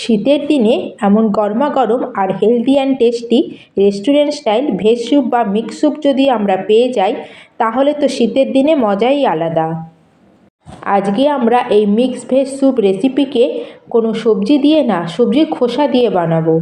শীতের দিনে এমন গরমা গরম আর healthy and tasty restaurant style veg soup বা মিক্স স্যুপ যদি আমরা পেয়ে যাই, তাহলে তো শীতের দিনে মজাই আলাদা। আজকে আমরা এই মিক্স ভেজ স্যুপ রেসিপিকে কোনো সবজি দিয়ে না, সবজির খোসা দিয়ে বানাবো।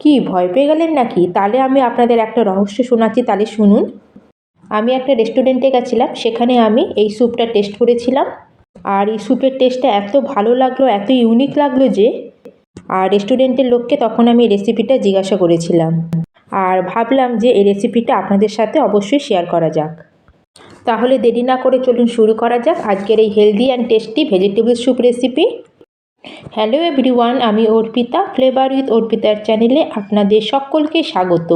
কি, ভয় পেয়ে গেলেন নাকি? তাহলে আমি আপনাদের একটা রহস্য শোনাচ্ছি, তাহলে শুনুন। আমি একটা রেস্টুরেন্টে গেছিলাম, সেখানে আমি এই স্যুপটা টেস্ট করেছিলাম। আর এই স্যুপের টেস্টটা এত ভালো লাগল, এত ইউনিক লাগল যে, আর রেস্টুরেন্টের লোককে তখন আমি রেসিপিটা জিজ্ঞাসা করেছিলাম। আর ভাবলাম যে এই রেসিপিটা আপনাদের সাথে অবশ্যই শেয়ার করা যাক। তাহলে দেরি না করে চলুন শুরু করা যাক আজকের এই healthy and tasty vegetable soup recipe hello everyone আমি অর্পিতা ফ্লেভার উইথ অর্পিতার চ্যানেলে আপনাদের সকলকে স্বাগত।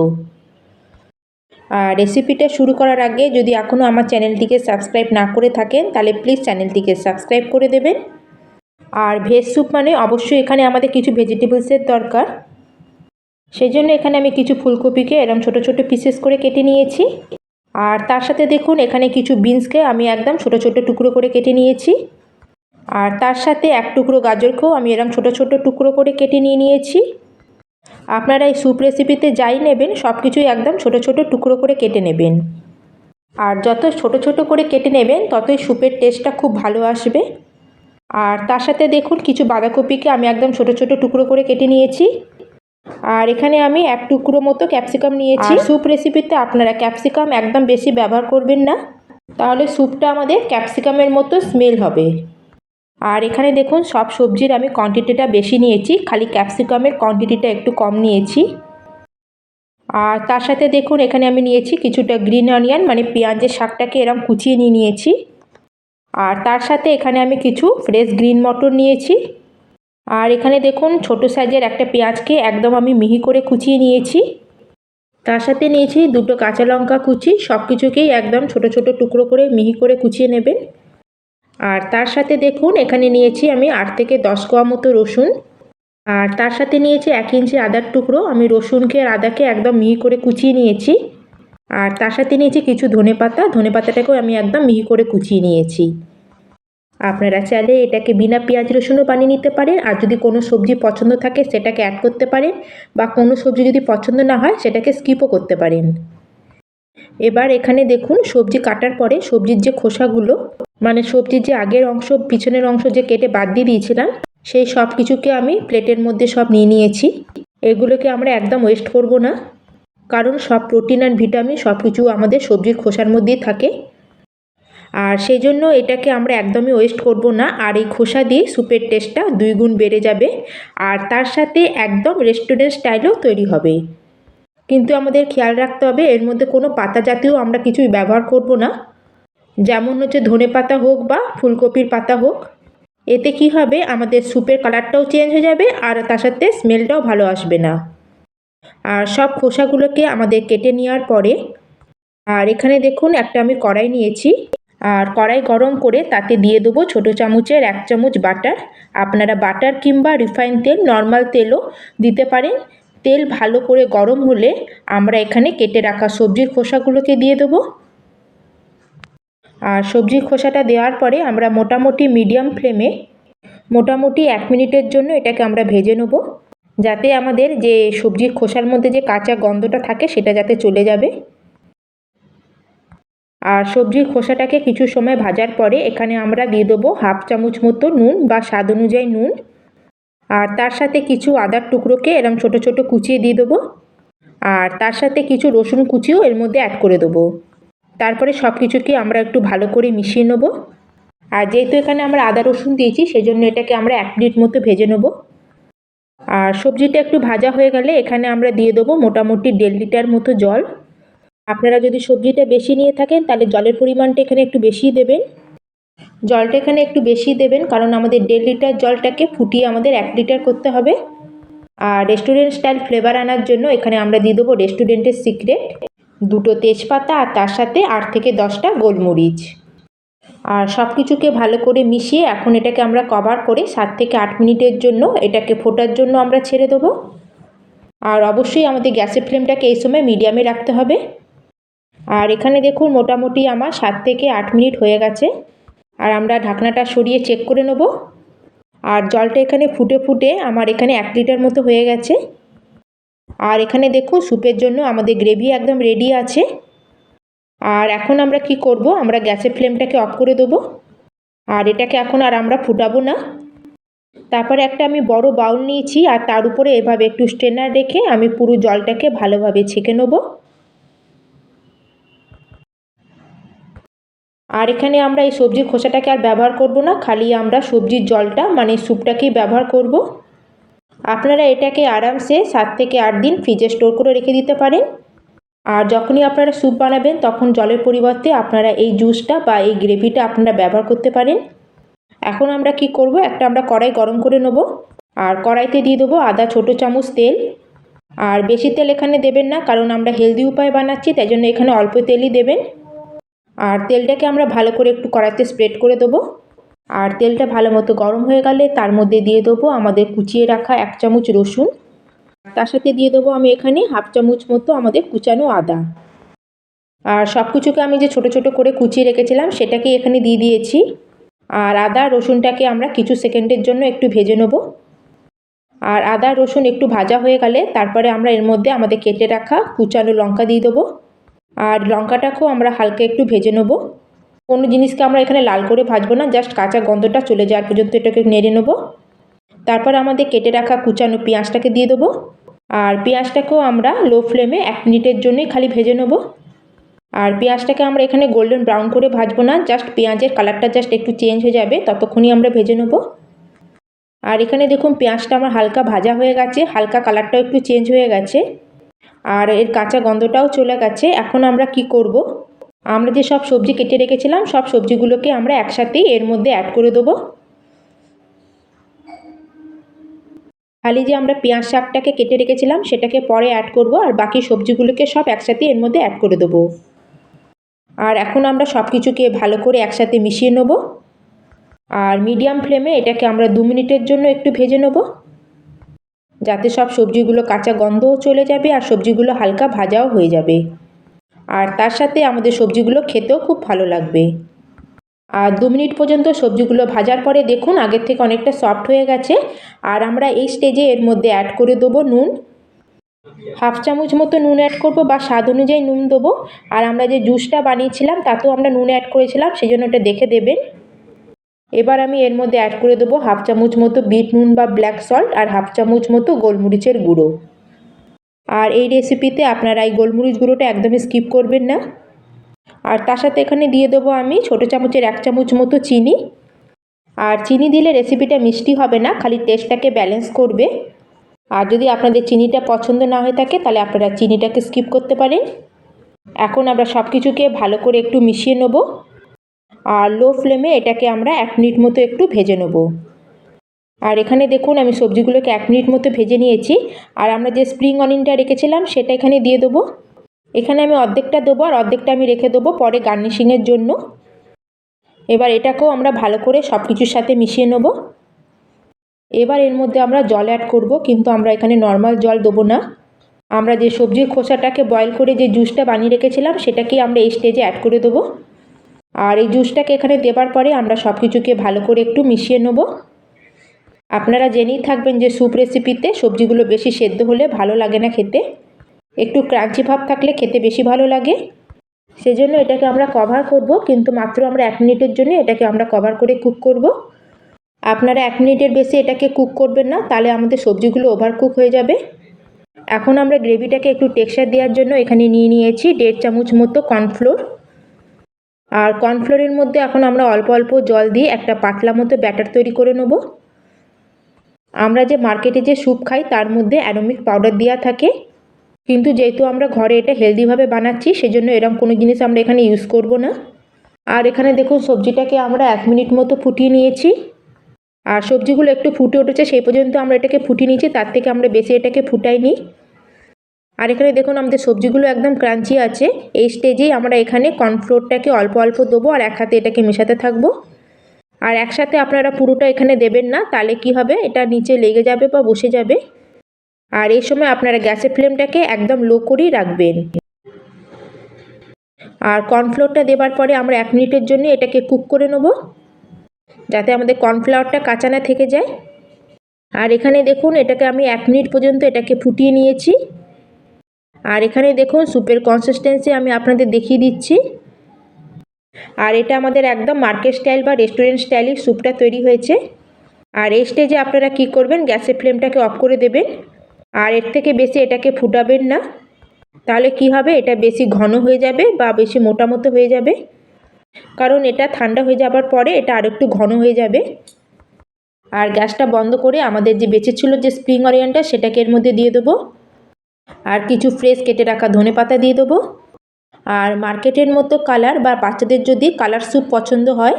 আর রেসিপিটা শুরু করার আগে যদি এখনও আমার চ্যানেলটিকে সাবস্ক্রাইব না করে থাকেন, তাহলে প্লিজ চ্যানেলটিকে সাবস্ক্রাইব করে দেবেন। আর ভেজ স্যুপ মানে অবশ্যই এখানে আমাদের কিছু ভেজিটেবলসের দরকার। সেই জন্য এখানে আমি কিছু ফুলকপিকে এরম ছোট ছোট পিসেস করে কেটে নিয়েছি। আর তার সাথে দেখুন, এখানে কিছু বিনসকে আমি একদম ছোট ছোট টুকরো করে কেটে নিয়েছি। আর তার সাথে এক টুকরো গাজরকেও আমি এরম ছোট ছোট টুকরো করে কেটে নিয়ে নিয়েছি। আপনারা এই স্যুপ রেসিপিতে যাই নেবেন সব কিছুই একদম ছোট ছোট টুকরো করে কেটে নেবেন। আর যত ছোট ছোট করে কেটে নেবেন ততই স্যুপের টেস্টটা খুব ভালো আসবে। আর তার সাথে দেখুন কিছু বাঁধাকপিকে আমি একদম ছোট ছোট টুকরো করে কেটে নিয়েছি। আর এখানে আমি এক টুকরো মতো ক্যাপসিকাম নিয়েছি। স্যুপ রেসিপিতে আপনারা ক্যাপসিকাম একদম বেশি ব্যবহার করবেন না। তাহলে স্যুপটা আমাদের ক্যাপসিকামের মতো স্মেল হবে। আর এখানে দেখুন, সব সবজির আমি কোয়ান্টিটিটা বেশি নিয়েছি, খালি ক্যাপসিকামের কোয়ান্টিটিটা একটু কম নিয়েছি। আর তার সাথে দেখুন, এখানে আমি নিয়েছি কিছুটা গ্রিন অনিয়ন মানে পেঁয়াজের শাকটাকে এরম কুচিয়ে নিয়ে নিয়েছি। আর তার সাথে এখানে আমি কিছু ফ্রেশ গ্রিন মটর নিয়েছি। আর এখানে দেখুন, ছোট সাইজের একটা পেঁয়াজকে একদম আমি মিহি করে কুচিয়ে নিয়েছি। তার সাথে নিয়েছি দুটো কাঁচা লঙ্কা কুচি সব কিছুকেই একদম ছোট ছোট টুকরো করে মিহি করে কুচিয়ে নেবেন। আর তার সাথে দেখুন, এখানে নিয়েছি আমি আট থেকে দশ কোয়া মতো রসুন। আর তার সাথে নিয়েছি এক ইঞ্চি আদার টুকরো। আমি রসুনকে আর আদাকে একদম মিহি করে কুচিয়ে নিয়েছি। আর তার সাথে নিয়েছি কিছু ধনে পাতা। ধনে পাতাটাকেও আমি একদম মিহি করে কুচিয়ে নিয়েছি। আপনারা চাইলে এটাকে বিনা পেঁয়াজ রসুনও বানিয়ে নিতে পারেন। আর যদি কোনো সবজি পছন্দ থাকে, সেটাকে অ্যাড করতে পারেন। বা কোনো সবজি যদি পছন্দ না হয়, সেটাকে স্কিপও করতে পারেন। এবার এখানে দেখুন, সবজি কাটার পরে সবজির যে খোসাগুলো মানে সবজির যে আগের অংশ, পিছনের অংশ যে কেটে বাদ দিয়ে দিয়েছিলাম, সেই সব কিছুকে আমি প্লেটের মধ্যে সব নিয়ে নিয়েছি। এগুলোকে আমরা একদম ওয়েস্ট করব না, কারণ সব প্রোটিন অ্যান্ড ভিটামিন সব কিছু আমাদের সবজির খোসার মধ্যেই থাকে। আর সেই জন্য এটাকে আমরা একদমই ওয়েস্ট করব না, আর এই খোসা দিয়ে স্যুপের টেস্টটা দুই গুণ বেড়ে যাবে, আর তার সাথে একদম রেস্টুরেন্ট স্টাইলও তৈরি হবে। কিন্তু আমাদের খেয়াল রাখতে হবে, এর মধ্যে কোনো পাতা জাতীয় আমরা কিছুই ব্যবহার করব না। যেমন হচ্ছে ধনে পাতা হোক বা ফুলকপির পাতা হোক। এতে কি হবে? আমাদের স্যুপের কালারটাও চেঞ্জ হয়ে যাবে আর তার সাথে স্মেলটাও ভালো আসবে না। আর সব খোসাগুলোকে আমাদের কেটে নেওয়ার পরে, আর এখানে দেখুন একটা আমি কড়াই নিয়েছি। আর কড়াই গরম করে তাতে দিয়ে দেবো ছোটো চামচের এক চামচ বাটার। আপনারা বাটার কিংবা রিফাইন তেল, নর্মাল তেলও দিতে পারেন। তেল ভালো করে গরম হলে আমরা এখানে কেটে রাখা সবজির খোসাগুলোকে দিয়ে দেবো। আর সবজির খোসাটা দেওয়ার পরে আমরা মোটামুটি মিডিয়াম ফ্লেমে মোটামুটি এক মিনিটের জন্য এটাকে আমরা ভেজে নেব। যাতে আমাদের যে সবজির খোসার মধ্যে যে কাঁচা গন্ধটা থাকে সেটা যাতে চলে যাবে। আর সবজির খোসাটাকে কিছু সময় ভাজার পরে এখানে আমরা দিয়ে দেবো হাফ চামচ মতো নুন বা স্বাদ অনুযায়ী নুন। আর তার সাথে কিছু আদার টুকরোকে এরম ছোট ছোট কুচিয়ে দিয়ে দেবো। আর তার সাথে কিছু রসুন কুচিও এর মধ্যে অ্যাড করে দেবো। তারপরে সব কিছুকে আমরা একটু ভালো করে মিশিয়ে নেব। আর যেহেতু এখানে আমরা আদা রসুন দিয়েছি সেই জন্য এটাকে আমরা এক মিনিট মতো ভেজে নেব। আর সবজিটা একটু ভাজা হয়ে গেলে এখানে আমরা দিয়ে দেবো মোটামুটি দেড় লিটার মতো জল। আপনারা যদি সবজিটা বেশি নিয়ে থাকেন, তাহলে জলের পরিমাণটা এখানে একটু বেশিই দেবেন। জলটা এখানে একটু বেশি দেবেন, কারণ আমাদের দেড় লিটার জলটাকে ফুটিয়ে আমাদের এক লিটার করতে হবে। আর রেস্টুরেন্ট স্টাইল ফ্লেভার আনার জন্য এখানে আমরা দিয়ে দেবো রেস্টুরেন্টের সিক্রেট দুটো তেজপাতা আর তার সাথে আট থেকে দশটা গোলমরিচ। আর সব কিছুকে ভালো করে মিশিয়ে এখন এটাকে আমরা কভার করে সাত থেকে আট মিনিটের জন্য এটাকে ফোটার জন্য আমরা ছেড়ে দেবো। আর অবশ্যই আমাদের গ্যাসের ফ্লেমটাকে এই সময় মিডিয়ামে রাখতে হবে। আর এখানে দেখুন মোটামুটি আমার সাত থেকে আট মিনিট হয়ে গেছে। আর আমরা ঢাকনাটা সরিয়ে চেক করে নেব। আর জলটা এখানে ফুটে ফুটে আমার এখানে এক লিটার মতো হয়ে গেছে। আর এখানে দেখুন স্যুপের জন্য আমাদের গ্রেভি একদম রেডি আছে। আর এখন আমরা কি করব? আমরা গ্যাসের ফ্লেমটাকে অফ করে দেবো। আর এটাকে এখন আর আমরা ফুটাবো না। তারপরে একটা আমি বড় বাউল নিয়েছি আর তার উপরে এভাবে একটু স্ট্রেনার রেখে আমি পুরো জলটাকে ভালোভাবে ছেঁকে নেব। আর এখানে আমরা এই সবজির খোসাটাকে আর ব্যবহার করব না, খালি আমরা সবজির জলটা মানে স্যুপটাকেই ব্যবহার করব। আপনারা এটাকে আরামসে সাত থেকে আট দিন ফ্রিজে স্টোর করে রেখে দিতে পারেন। আর যখনই আপনারা স্যুপ বানাবেন, তখন জলের পরিবর্তে আপনারা এই জুসটা বা এই গ্রেভিটা আপনারা ব্যবহার করতে পারেন। এখন আমরা কি করব, একটা আমরা কড়াই গরম করে নেব। আর কড়াইতে দিয়ে দেবো আদা ছোটো চামচ তেল। আর বেশি তেল এখানে দেবেন না, কারণ আমরা হেলদি উপায়ে বানাচ্ছি, তাই জন্য এখানে অল্প তেলই দেবেন। আর তেলটাকে আমরা ভালো করে একটু কড়াইতে স্প্রেড করে দেবো। আর তেলটা ভালো মতো গরম হয়ে গেলে তার মধ্যে দিয়ে দেবো আমাদের কুচিয়ে রাখা এক চামচ রসুন। তার সাথে দিয়ে দেবো আমি এখানে হাফ চামচ মতো আমাদের কুচানো আদা। আর সব কিছুকে আমি যে ছোট ছোট করে কুচিয়ে রেখেছিলাম, সেটাকে এখানে দিয়ে দিয়েছি। আর আদা, রসুনটাকে আমরা কিছু সেকেন্ডের জন্য একটু ভেজে নেব। আর আদা, রসুন একটু ভাজা হয়ে গেলে তারপরে আমরা এর মধ্যে আমাদের কেটে রাখা কুচানো লঙ্কা দিয়ে দেবো। আর লঙ্কাটাকেও আমরা হালকা একটু ভেজে নেব। কোনো জিনিসকে আমরা এখানে লাল করে ভাজবো না জাস্ট কাঁচা গন্ধটা চলে যাওয়ার পর্যন্ত এটাকে নেড়ে নেব। তারপর আমাদের কেটে রাখা কুচানো পেঁয়াজটাকে দিয়ে দেবো। আর পেঁয়াজটাকেও আমরা লো ফ্লেমে এক মিনিটের জন্যই খালি ভেজে নেব। আর পেঁয়াজটাকে আমরা এখানে গোল্ডেন ব্রাউন করে ভাজবো না জাস্ট পেঁয়াজের কালারটা জাস্ট একটু চেঞ্জ হয়ে যাবে, ততক্ষণই আমরা ভেজে নেব। আর এখানে দেখুন, পেঁয়াজটা আমার হালকা ভাজা হয়ে গেছে, হালকা কালারটাও একটু চেঞ্জ হয়ে গেছে। আর এর কাঁচা গন্ধটাও চলে গেছে। এখন আমরা কি করব। আমরা যে সব সবজি কেটে রেখেছিলাম, সব সবজিগুলোকে আমরা একসাথেই এর মধ্যে অ্যাড করে দেবো। খালি যে আমরা পেঁয়াজ শাকটাকে কেটে রেখেছিলাম, সেটাকে পরে অ্যাড করব আর বাকি সবজিগুলোকে সব একসাথে এর মধ্যে অ্যাড করে দেবো। আর এখন আমরা সব কিছুকে ভালো করে একসাথে মিশিয়ে নেব। আর মিডিয়াম ফ্লেমে এটাকে আমরা দু মিনিটের জন্য একটু ভেজে নেব। যাতে সব সবজিগুলো কাঁচা গন্ধও চলে যাবে আর সবজিগুলো হালকা ভাজাও হয়ে যাবে। আর তার সাথে আমাদের সবজিগুলো খেতেও খুব ভালো লাগবে। আর দু মিনিট পর্যন্ত সবজিগুলো ভাজার পরে দেখুন আগের থেকে অনেকটা সফট হয়ে গেছে। আর আমরা এই স্টেজে এর মধ্যে অ্যাড করে দেবো নুন। হাফ চামচ মতো নুন অ্যাড করব বা স্বাদ অনুযায়ী নুন দেবো। আর আমরা যে জুসটা বানিয়েছিলাম তাতেও আমরা নুন অ্যাড করেছিলাম সেই জন্য ওটা দেখে দেবেন। এবার আমি এর মধ্যে অ্যাড করে দেবো হাফ চামচ মতো বিট নুন বা ব্ল্যাক সল্ট আর হাফ চামচ মতো গোলমরিচের গুঁড়ো। আর এই রেসিপিতে আপনারা এই গোলমরিচ গুঁড়োটা একদমই স্কিপ করবেন না। আর তার সাথে এখানে দিয়ে দেবো আমি ছোটো চামচের এক চামচ মতো চিনি। আর চিনি দিলে রেসিপিটা মিষ্টি হবে না, খালি টেস্টটাকে ব্যালেন্স করবে। আর যদি আপনাদের চিনিটা পছন্দ না হয়ে থাকে, তাহলে আপনারা চিনিটাকে স্কিপ করতে পারেন। এখন আমরা সব কিছুকে ভালো করে একটু মিশিয়ে নেব। আর লো ফ্লেমে এটাকে আমরা এক মিনিট মতো একটু ভেজে নেব। আর এখানে দেখুন, আমি সবজিগুলোকে এক মিনিট মতো ভেজে নিয়েছি। আর আমরা যে স্প্রিং অনিয়নটা রেখেছিলাম, সেটা এখানে দিয়ে দেবো। এখানে আমি অর্ধেকটা দেবো আর অর্ধেকটা আমি রেখে দেবো পরে গার্নিশিংয়ের জন্য। এবার এটাকেও আমরা ভালো করে সব কিছুর সাথে মিশিয়ে নেব। এবার এর মধ্যে আমরা জল অ্যাড করব, কিন্তু আমরা এখানে নর্মাল জল দেবো না। আমরা যে সবজির খোসাটাকে বয়েল করে যে জুসটা বানিয়ে রেখেছিলাম, সেটাকেই আমরা এই স্টেজে অ্যাড করে দেবো। আর এই জুসটাকে এখানে দেবার পরে আমরা সব কিছুকে ভালো করে একটু মিশিয়ে নেব। আপনারা জেনেই থাকবেন যে স্যুপ রেসিপিতে সবজিগুলো বেশি সেদ্ধ হলে ভালো লাগে না খেতে। একটু ক্রাঞ্চি ভাব থাকলে খেতে বেশি ভালো লাগে। সেজন্য এটাকে আমরা কভার করব, কিন্তু মাত্র আমরা এক মিনিটের জন্য এটাকে আমরা কভার করে কুক করব। আপনারা এক মিনিটের বেশি এটাকে কুক করবেন না, তাহলে আমাদের সবজিগুলো ওভার কুক হয়ে যাবে। এখন আমরা গ্রেভিটাকে একটু টেক্সচার দেওয়ার জন্য এখানে নিয়ে নিয়েছি দেড় চামচ মতো কর্নফ্লোর। আর কর্নফ্লোরের মধ্যে এখন আমরা অল্প অল্প জল দিয়ে একটা পাতলা মতো ব্যাটার তৈরি করে নেব। আমরা যে মার্কেটে যে স্যুপ খাই, তার মধ্যে অ্যারোমিক পাউডার দেওয়া থাকে। কিন্তু যেহেতু আমরা ঘরে এটা হেলদিভাবে বানাচ্ছি, সেজন্য এরকম কোনো জিনিস আমরা এখানে ইউজ করব না। আর এখানে দেখুন, সবজিটাকে আমরা এক মিনিট মতো ফুটিয়ে নিয়েছি। আর সবজিগুলো একটু ফুটে উঠেছে, সেই পর্যন্ত আমরা এটাকে ফুটিয়ে নিয়েছি, তার থেকে আমরা বেশি এটাকে ফুটাইনি। আর এখানে দেখুন আমাদের সবজিগুলো একদম ক্রাঞ্চি আছে। এই স্টেজেই আমরা এখানে কর্নফ্লোরটাকে অল্প অল্প দেবো আর এক হাতে এটাকে মেশাতে থাকব। আর একসাথে আপনারা পুরোটা এখানে দেবেন না, তাহলে কি হবে? এটা নিচে লেগে যাবে বা বসে যাবে। আর এই সময় আপনারা গ্যাসের ফ্লেমটাকে একদম লো করেই রাখবেন। আর কর্নফ্লোরটা দেবার পরে আমরা এক মিনিটের জন্য এটাকে কুক করে নেব। যাতে আমাদের কর্নফ্লাওয়ারটা কাঁচা না থেকে যায়। আর এখানে দেখুন এটাকে আমি এক মিনিট পর্যন্ত এটাকে ফুটিয়ে নিয়েছি। আর এখানে দেখুন স্যুপের কনসিস্টেন্সি আমি আপনাদের দেখিয়ে দিচ্ছি। আর এটা আমাদের একদম মার্কেট স্টাইল বা রেস্টুরেন্ট স্টাইলের স্যুপটা তৈরি হয়েছে। আর এই স্টেজে আপনারা কী করবেন, গ্যাসের ফ্লেমটাকে অফ করে দেবেন। আর এর থেকে বেশি এটাকে ফুটাবেন না। তাহলে কি হবে, এটা বেশি ঘন হয়ে যাবে বা বেশি মোটা মতো হয়ে যাবে। কারণ এটা ঠান্ডা হয়ে যাবার পরে এটা আর একটু ঘন হয়ে যাবে। আর গ্যাসটা বন্ধ করে আমাদের যে বেঁচে ছিল যে স্প্রিং অরিয়ানটা সেটাকে এর মধ্যে দিয়ে দেবো। আর কিছু ফ্রেশ কেটে রাখা ধনে পাতা দিয়ে দেবো। আর মার্কেটের মতো কালার বা বাচ্চাদের যদি কালার স্যুপ পছন্দ হয়,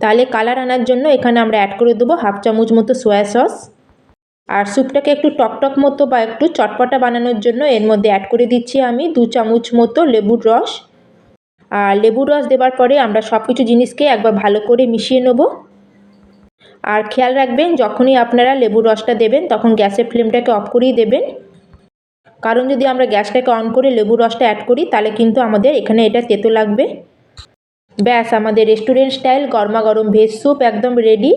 তাহলে কালার আনার জন্য এখানে আমরা অ্যাড করে দেবো হাফ চামচ মতো সয়া সস আর স্যুপটাকে একটু টকটক মতো বা একটু চটপটা বানানোর জন্য এর মধ্যে অ্যাড করে দিচ্ছি আমি দু চামচ মতো লেবুর রস। আর লেবুর রস দেওয়ার পরে আমরা সব কিছু জিনিসকে একবার ভালো করে মিশিয়ে নেব। আর খেয়াল রাখবেন, যখনই আপনারা লেবুর রসটা দেবেন, তখন গ্যাসের ফ্লেমটাকে অফ করেই দেবেন। কারণ যদি আমরা গ্যাসটাকে অন করে লেবুর রসটা অ্যাড করি, তাহলে কিন্তু আমাদের এখানে এটা তেতো লাগবে। ব্যাস, আমাদের রেস্টুরেন্ট স্টাইল গরমা গরম ভেজ স্যুপ একদম রেডি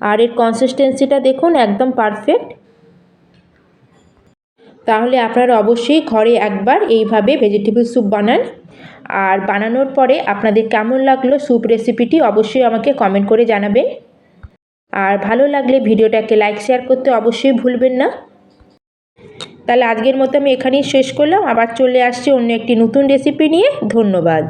আর এর কনসিস্টেন্সিটা দেখুন, একদম পারফেক্ট তাহলে আপনারা অবশ্যই ঘরে একবার এইভাবে ভেজিটেবল স্যুপ বানান। আর বানানোর পরে আপনাদের কেমন লাগল স্যুপ রেসিপিটি অবশ্যই আমাকে কমেন্ট করে জানাবেন। আর ভালো লাগলে ভিডিওটাকে লাইক শেয়ার করতে অবশ্যই ভুলবেন না। তাহলে আজকের মতো আমি এখানেই শেষ করলাম। আবার চলে আসছি অন্য একটি নতুন রেসিপি নিয়ে। ধন্যবাদ।